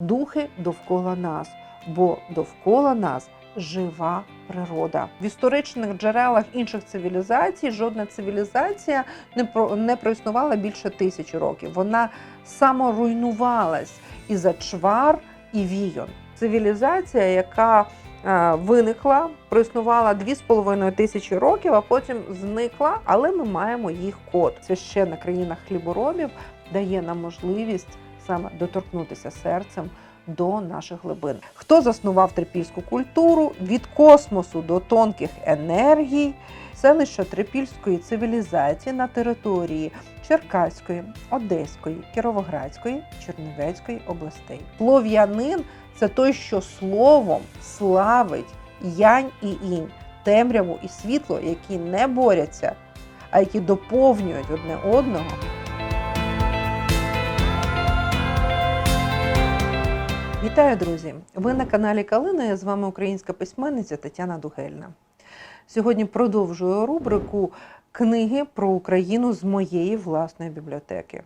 духи довкола нас, бо довкола нас жива природа. В історичних джерелах інших цивілізацій жодна цивілізація не про не проіснувала більше тисячі років. Вона саморуйнувалась із-за чвар і війон. Цивілізація, яка е, виникла, проіснувала 2,5 тисячі років, а потім зникла, але ми маємо їх код. Священна країна хліборобів дає нам можливість саме доторкнутися серцем до наших глибин. Хто заснував трипільську культуру від космосу до тонких енергій, селища трипільської цивілізації на території Черкаської, Одеської, Кіровоградської, Чернівецької областей. Слов'янин це той, що словом славить янь і інь, темряву і світло, які не борються, а які доповнюють одне одного. Вітаю, друзі! Ви на каналі Калина. Я з вами українська письменниця Тетяна Дугельна. Сьогодні продовжую рубрику Книги про Україну з моєї власної бібліотеки.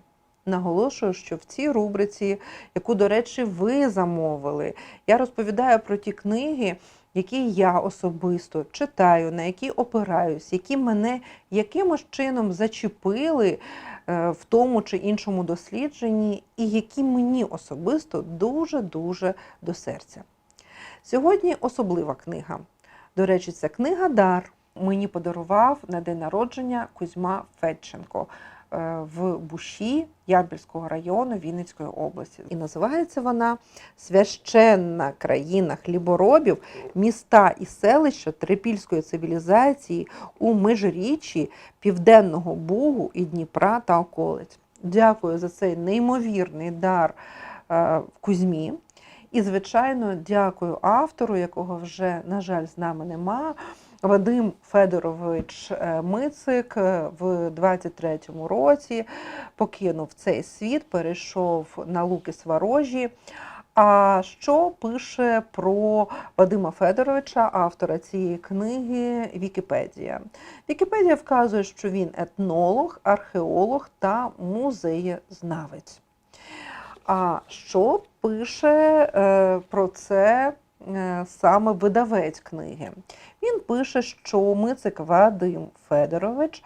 Наголошую, що в цій рубриці, яку, до речі, ви замовили, я розповідаю про ті книги, які я особисто читаю, на які опираюсь, які мене якимось чином зачепили в тому чи іншому дослідженні, і які мені особисто дуже-дуже до серця. Сьогодні особлива книга. До речі, це книга Дар. Мені подарував на день народження Кузьма Федченко е, в Буші Ярбільського району Вінницької області. І називається вона Священна країна хліборобів, міста і селища трипільської цивілізації у межиріччі Південного Бугу і Дніпра та околиць. Дякую за цей неймовірний дар е, Кузьмі. І, звичайно, дякую автору, якого вже, на жаль, з нами нема. Вадим Федорович е, Мицик е, в 23-му році покинув цей світ, перейшов на луки Сварожі. А що пише про Вадима Федоровича, автора цієї книги Вікіпедія? Вікіпедія вказує, що він етнолог, археолог та музеєзнавець. А що пише е, про це саме видавець книги? Він пише, що Мицик Вадим Федорович,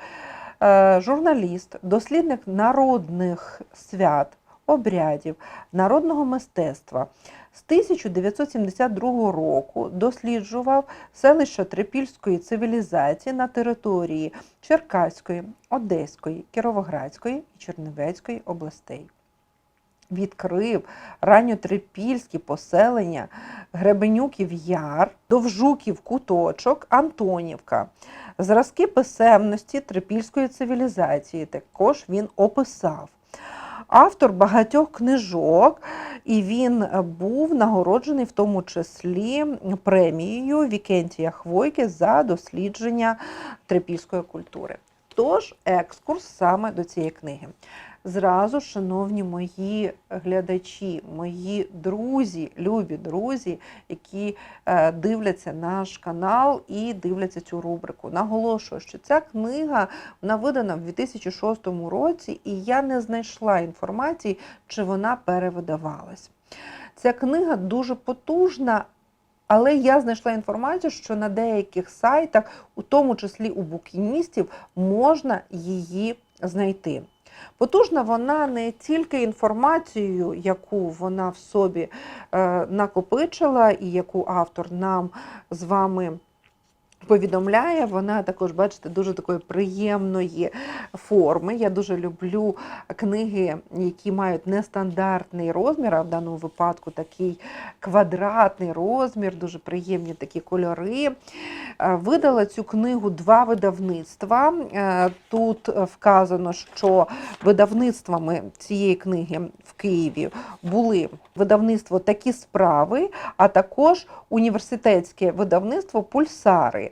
е, журналіст, дослідник народних свят, обрядів, народного мистецтва. З 1972 року досліджував селища Трипільської цивілізації на території Черкаської, Одеської, Кіровоградської і Чернівецької областей відкрив ранньотрипільські поселення Гребенюків Яр, Довжуків Куточок, Антонівка. Зразки писемності трипільської цивілізації також він описав. Автор багатьох книжок, і він був нагороджений в тому числі премією Вікентія Хвойки за дослідження трипільської культури. Тож екскурс саме до цієї книги. Зразу, шановні мої глядачі, мої друзі, любі друзі, які е, дивляться наш канал і дивляться цю рубрику. Наголошую, що ця книга вона видана в 2006 році, і я не знайшла інформації, чи вона перевидавалась. Ця книга дуже потужна. Але я знайшла інформацію, що на деяких сайтах, у тому числі у букіністів, можна її знайти. Потужна вона не тільки інформацією, яку вона в собі е, накопичила, і яку автор нам з вами повідомляє, вона також, бачите, дуже такої приємної форми. Я дуже люблю книги, які мають нестандартний розмір, а в даному випадку такий квадратний розмір, дуже приємні такі кольори. Е, Видала цю книгу два видавництва. Е, Тут вказано, що видавництвами цієї книги в Києві були видавництво такі справи, а також університетське видавництво Пульсари.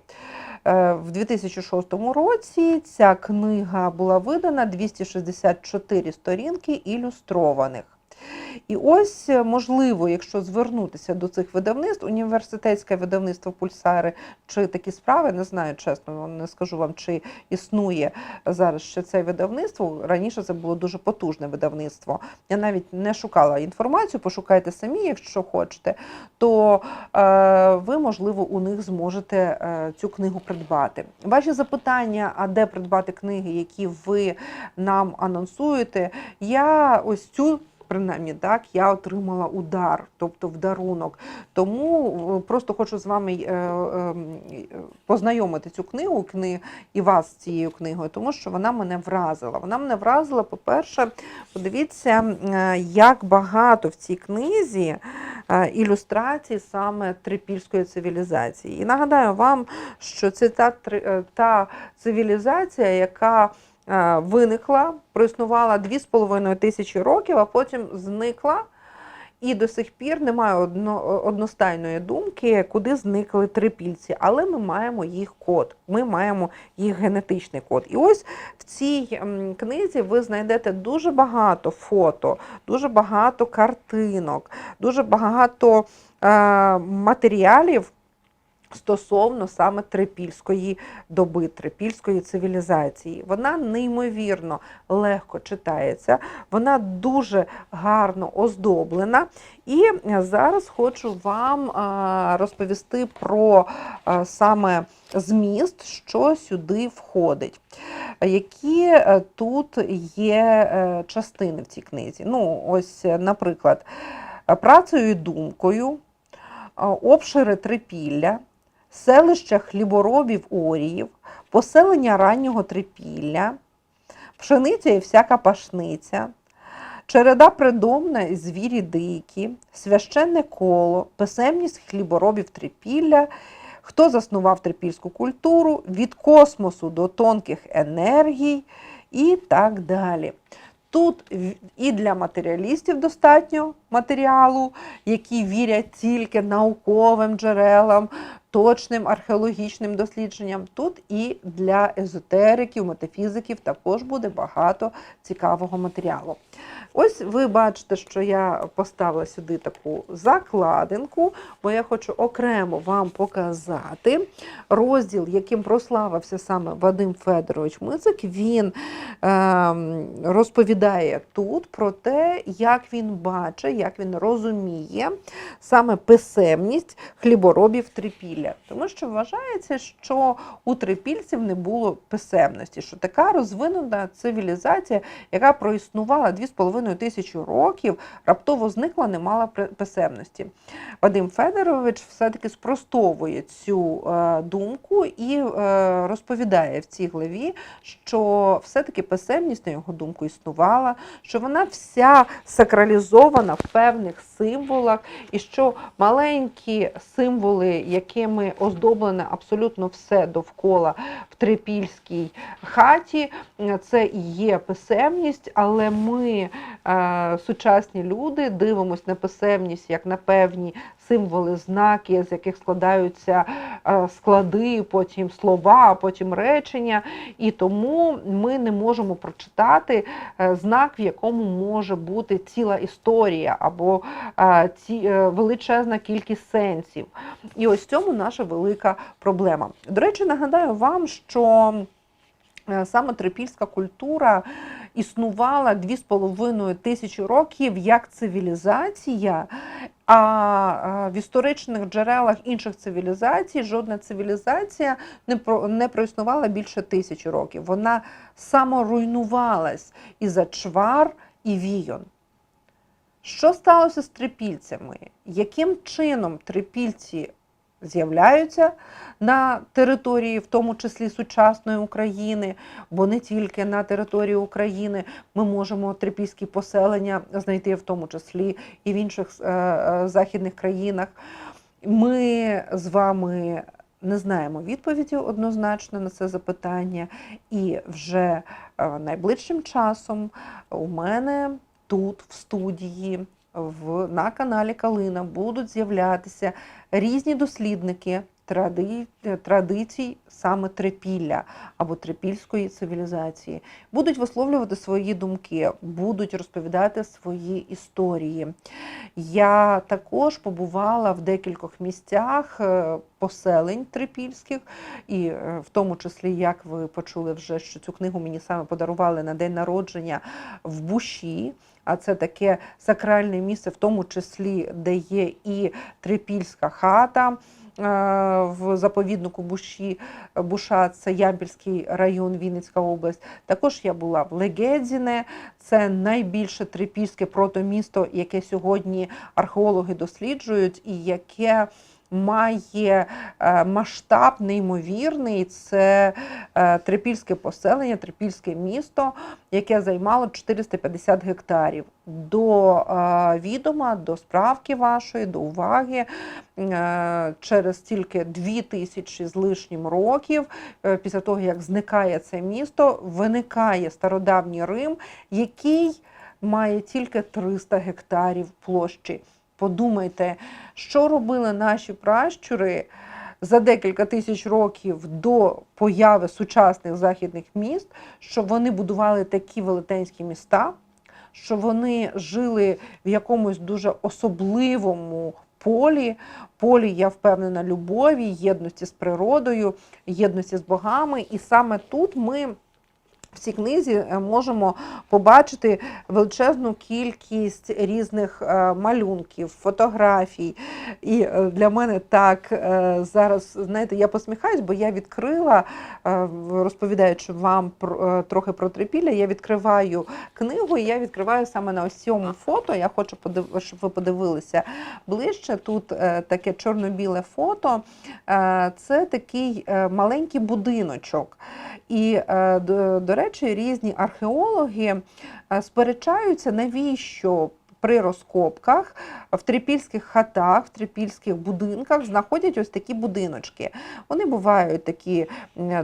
Е, В 2006 році ця книга була видана 264 сторінки ілюстрованих. І ось, е, можливо, якщо звернутися до цих видавництв, університетське видавництво Пульсари чи такі справи, не знаю, чесно, не скажу вам, чи існує зараз ще це видавництво. Раніше це було дуже потужне видавництво. Я навіть не шукала інформацію, пошукайте самі, якщо хочете, то е, ви, можливо, у них зможете е, цю книгу придбати. Ваші запитання, а де придбати книги, які ви нам анонсуєте, я ось цю. Принаймні, так, я отримала удар, тобто в дарунок. Тому е, просто хочу з вами е, е, познайомити цю книгу кни, і вас з цією книгою, тому що вона мене вразила. Вона мене вразила, по-перше, подивіться, як багато в цій книзі ілюстрацій саме трипільської цивілізації. І нагадаю вам, що це та, та цивілізація, яка виникла, проіснувала 2,5 тисячі років, а потім зникла. І до сих пір немає одно, одностайної думки, куди зникли трипільці, але ми маємо їх код, ми маємо їх генетичний код. І ось в цій книзі ви знайдете дуже багато фото, дуже багато картинок, дуже багато е, матеріалів. Стосовно саме трипільської доби, трипільської цивілізації. Вона неймовірно легко читається, вона дуже гарно оздоблена. І зараз хочу вам розповісти про саме зміст, що сюди входить. Які е, тут є е, частини в цій книзі? Ну, ось, наприклад, працею і думкою, обшири трипілля, селища хліборобів оріїв, поселення раннього трипілля, пшениця і всяка пашниця, череда придомна і звірі дикі, священне коло, писемність хліборобів трипілля, хто заснував трипільську культуру, від космосу до тонких енергій і так далі. Тут і для матеріалістів достатньо матеріалу, які вірять тільки науковим джерелам, точним археологічним дослідженням. Тут і для езотериків, метафізиків також буде багато цікавого матеріалу. Ось ви бачите, що я поставила сюди таку закладинку, бо я хочу окремо вам показати розділ, яким прославився саме Вадим Федорович Мицик. Він ем, розповідає тут про те, як він бачить, як він розуміє саме писемність хліборобів трипілля. Тому що вважається, що у трипільців не було писемності, що така розвинена цивілізація, яка проіснувала 2,5 тисячі років, раптово зникла, не мала писемності. Вадим Федорович все-таки спростовує цю е, думку і е, розповідає в цій главі, що все-таки писемність, на його думку, існувала, що вона вся сакралізована в певних символах, і що маленькі символи, якими оздоблене абсолютно все довкола в трипільській хаті, це і є писемність, але ми, е, сучасні люди, дивимося на писемність як на певні символи, знаки, з яких складаються е, склади, потім слова, потім речення. І тому ми не можемо прочитати е, знак, в якому може бути ціла історія або е, ці, величезна кількість сенсів. І ось в цьому наша велика проблема. До речі, нагадаю вам, що саме трипільська культура існувала 2,5 тисячі років як цивілізація, а в історичних джерелах інших цивілізацій жодна цивілізація не про не проіснувала більше тисячі років. Вона саморуйнувалась і за чвар і війон. Що сталося з трипільцями? Яким чином трипільці з'являються на території, в тому числі сучасної України, бо не тільки на території України ми можемо трипільські поселення знайти, в тому числі і в інших е, е, західних країнах. Ми з вами не знаємо відповіді однозначно на це запитання, і вже е, найближчим часом у мене тут, в студії, в, на каналі Калина будуть з'являтися різні дослідники, тради... традицій саме трипілля або трипільської цивілізації. Будуть висловлювати свої думки, будуть розповідати свої історії. Я також побувала в декількох місцях е, поселень трипільських, і е, в тому числі, як ви почули вже, що цю книгу мені саме подарували на день народження в Буші. А це таке сакральне місце, в тому числі, де є і трипільська хата. Е, В заповіднику Буші, Буша, це Ямпільський район, Вінницька область. Також я була в Легедзіне, це найбільше трипільське протомісто, яке сьогодні археологи досліджують, і яке має е, масштаб неймовірний. Це е, трипільське поселення, трипільське місто, яке займало 450 гектарів. До е, відома, до справки вашої, до уваги, через тільки 2000 з лишнім років, після того, як зникає це місто, виникає стародавній Рим, який має тільки 300 гектарів площі. Подумайте, що робили наші пращури за декілька тисяч років до появи сучасних західних міст, що вони будували такі велетенські міста, що вони жили в якомусь дуже особливому полі, полі, я впевнена, любові, єдності з природою, єдності з богами. І саме тут ми. В цій книзі е, можемо побачити величезну кількість різних е, малюнків, фотографій. І е, для мене так зараз, знаєте, я посміхаюсь, бо я відкрила, розповідаючи вам трохи про трипілля, я відкриваю книгу, і я відкриваю саме на ось цьому фото. Я хочу, щоб ви подивилися ближче. Тут таке чорно-біле фото. Це такий маленький будиночок. І, до, до речі, різні археологи е, сперечаються, навіщо при розкопках в трипільських хатах, в трипільських будинках знаходять ось такі будиночки. Вони бувають такі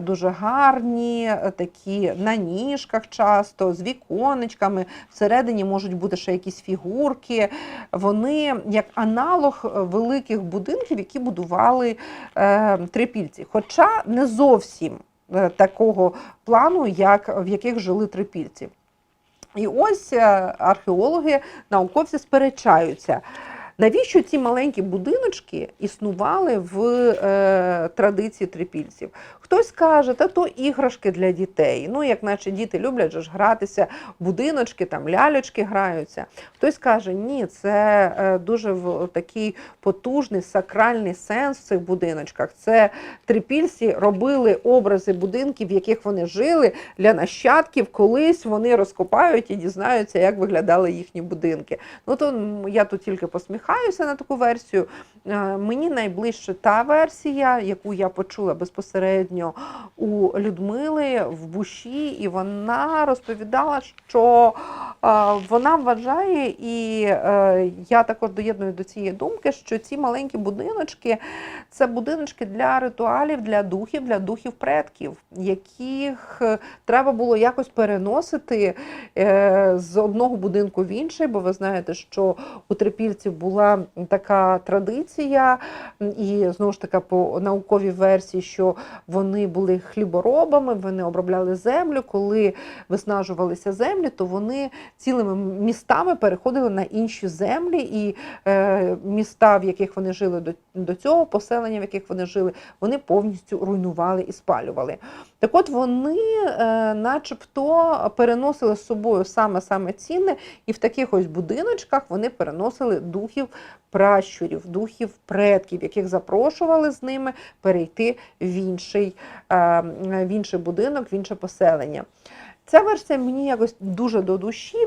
дуже гарні, е, такі на ніжках часто, з віконечками. Всередині можуть бути ще якісь фігурки. Вони як аналог е, великих будинків, які будували е, трипільці. Хоча не зовсім е, такого плану, як в яких жили трипільці. І ось е, археологи, науковці сперечаються. Навіщо ці маленькі будиночки існували в е, традиції трипільців? Хтось каже, та то іграшки для дітей. Ну, як наче діти люблять ж гратися будиночки, там лялечки граються. Хтось каже, ні, це е, дуже в- такий потужний сакральний сенс в цих будиночках. Це трипільці робили образи будинків, в яких вони жили для нащадків. Колись вони розкопають і дізнаються, як виглядали їхні будинки. Ну то я тут тільки посміхаюся на таку версію. Е, Мені найближче та версія, яку я почула безпосередньо у Людмили в Буші, і вона розповідала, що вона вважає, і е, я також доєдную до цієї думки, що ці маленькі будиночки це будиночки для ритуалів, для духів, для духів предків, яких е, треба було якось переносити е, з одного будинку в інший, бо ви знаєте, що у трипільців була така традиція, і знову ж таки по науковій версії, що вони були хліборобами, вони обробляли землю. Коли виснажувалися землі, то вони цілими містами переходили на інші землі, і е, міста, в яких вони жили до, до цього, поселення, в яких вони жили, вони повністю руйнували і спалювали. Так от вони, е, начебто, переносили з собою саме саме цінне, і в таких ось будиночках вони переносили духів пращурів, духів предків, яких запрошували з ними перейти в інший, е, в інший будинок, в інше поселення. Ця версія мені якось дуже до душі.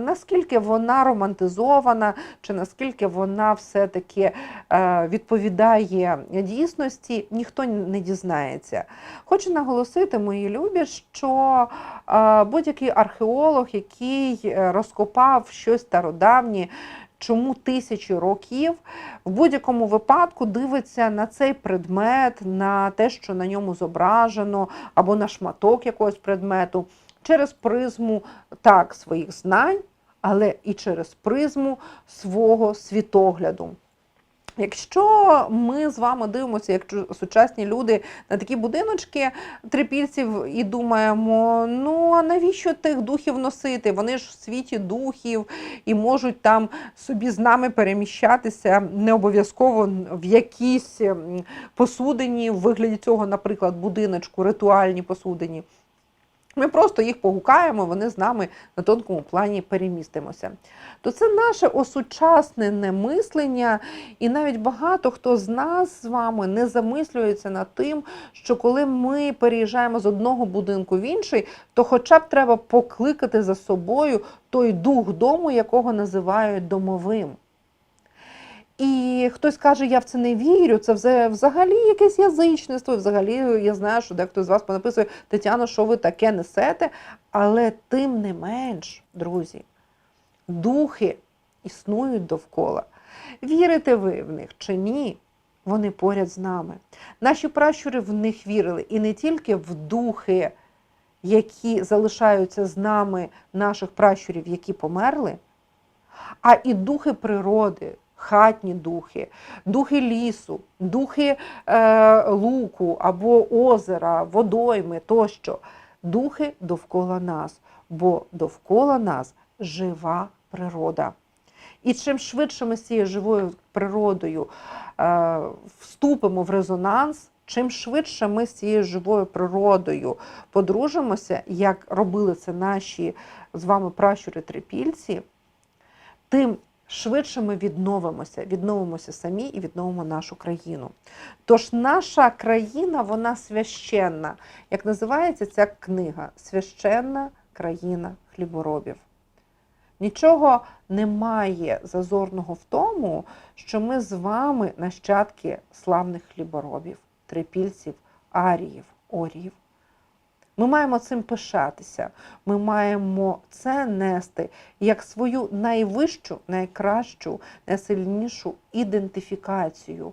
Наскільки вона романтизована, чи наскільки вона все-таки е, відповідає дійсності, ніхто не дізнається. Хочу наголосити, мої любі, що е, будь-який археолог, який е, розкопав щось стародавнє, чому тисячі років, в будь-якому випадку дивиться на цей предмет, на те, що на ньому зображено, або на шматок якогось предмету, через призму так своїх знань, але і через призму свого світогляду. Якщо ми з вами дивимося, як сучасні люди на такі будиночки трипільців і думаємо, ну а навіщо тих духів носити? Вони ж в світі духів і можуть там собі з нами переміщатися не обов'язково в якійсь посудині, в вигляді цього, наприклад, будиночку, ритуальні посудині. Ми просто їх погукаємо, вони з нами на тонкому плані перемістимося. То це наше осучаснене мислення, і навіть багато хто з нас з вами не замислюється над тим, що коли ми переїжджаємо з одного будинку в інший, то хоча б треба покликати за собою той дух дому, якого називають домовим. І хтось каже, я в це не вірю, це взагалі якесь язичництво. Взагалі, я знаю, що дехто з вас понаписує Тетяно, що ви таке несете. Але тим не менш, друзі, духи існують довкола. Вірите ви в них чи ні? Вони поряд з нами. Наші пращури в них вірили і не тільки в духи, які залишаються з нами, наших пращурів, які померли, а і духи природи, хатні духи, духи лісу, духи е, луку або озера, водойми тощо. Духи довкола нас, бо довкола нас жива природа. І чим швидше ми з цією живою природою е, вступимо в резонанс, чим швидше ми з цією живою природою подружимося, як робили це наші з вами пращури трипільці, тим швидше ми відновимося, відновимося самі і відновимо нашу країну. Тож наша країна, вона священна. Як називається ця книга? Священна країна хліборобів. Нічого немає зазорного в тому, що ми з вами нащадки славних хліборобів, трипільців, аріїв, оріїв. Ми маємо цим пишатися. Ми маємо це нести як свою найвищу, найкращу, найсильнішу ідентифікацію.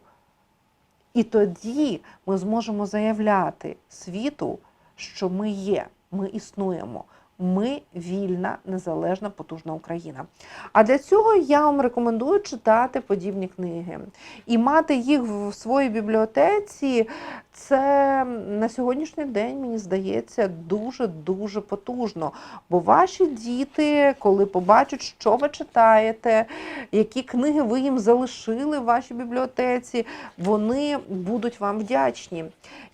І тоді ми зможемо заявляти світу, що ми є, ми існуємо. Ми вільна, незалежна, потужна Україна. А для цього я вам рекомендую читати подібні книги і мати їх в своїй бібліотеці. Це на сьогоднішній день, мені здається, дуже-дуже потужно. Бо ваші діти, коли побачать, що ви читаєте, які книги ви їм залишили в вашій бібліотеці, вони будуть вам вдячні.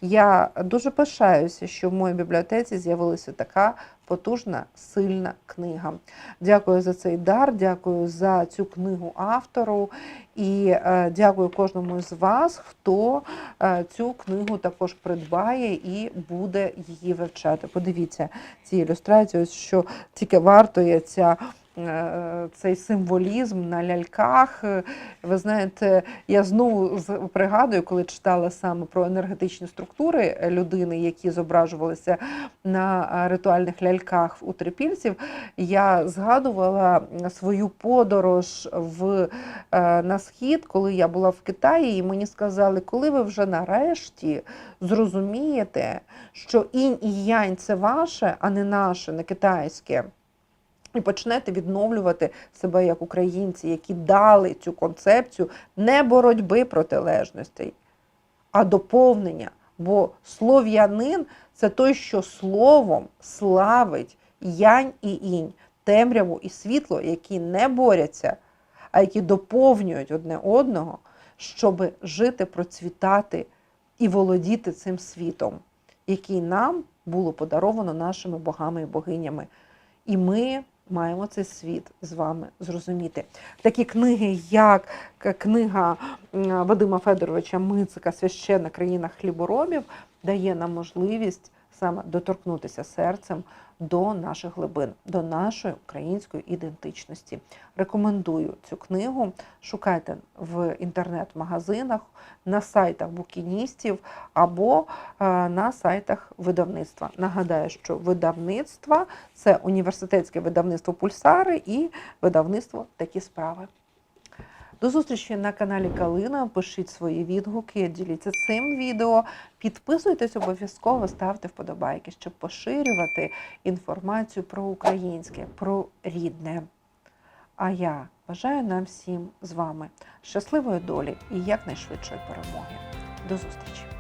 Я дуже пишаюся, що в моїй бібліотеці з'явилася така потужна, сильна книга. Дякую за цей дар, дякую за цю книгу автору і е, дякую кожному з вас, хто е, цю книгу також придбає і буде її вивчати. Подивіться ці ілюстрації, ось що тільки вартує ця. Е, Цей символізм на ляльках. Е, Ви знаєте, я знову пригадую, коли читала саме про енергетичні структури людини, які зображувалися на е, ритуальних ляльках у трипільців, я згадувала свою подорож в, на схід, коли я була в Китаї, і мені сказали, коли ви вже нарешті зрозумієте, що інь і янь це ваше, а не наше, не китайське. І почнете відновлювати себе як українці, які дали цю концепцію не боротьби протилежностей, а доповнення. Бо слов'янин це той, що словом славить янь і інь, темряву і світло, які не борються, а які доповнюють одне одного, щоб жити, процвітати і володіти цим світом, який нам було подаровано нашими богами і богинями. І ми маємо цей світ з вами зрозуміти. Такі книги, як книга Вадима Федоровича Мицика Священна країна хліборобів, дає нам можливість саме доторкнутися серцем до наших глибин, до нашої української ідентичності. Рекомендую цю книгу. Шукайте в інтернет-магазинах, на сайтах букіністів або е, на сайтах видавництва. Нагадаю, що видавництва це університетське видавництво Пульсари і видавництво такі справи. До зустрічі на каналі Калина. Пишіть свої відгуки, діліться цим відео. Підписуйтесь обов'язково, ставте вподобайки, щоб поширювати інформацію про українське, про рідне. А я Бажаю нам всім з вами щасливої долі і якнайшвидшої перемоги. До зустрічі!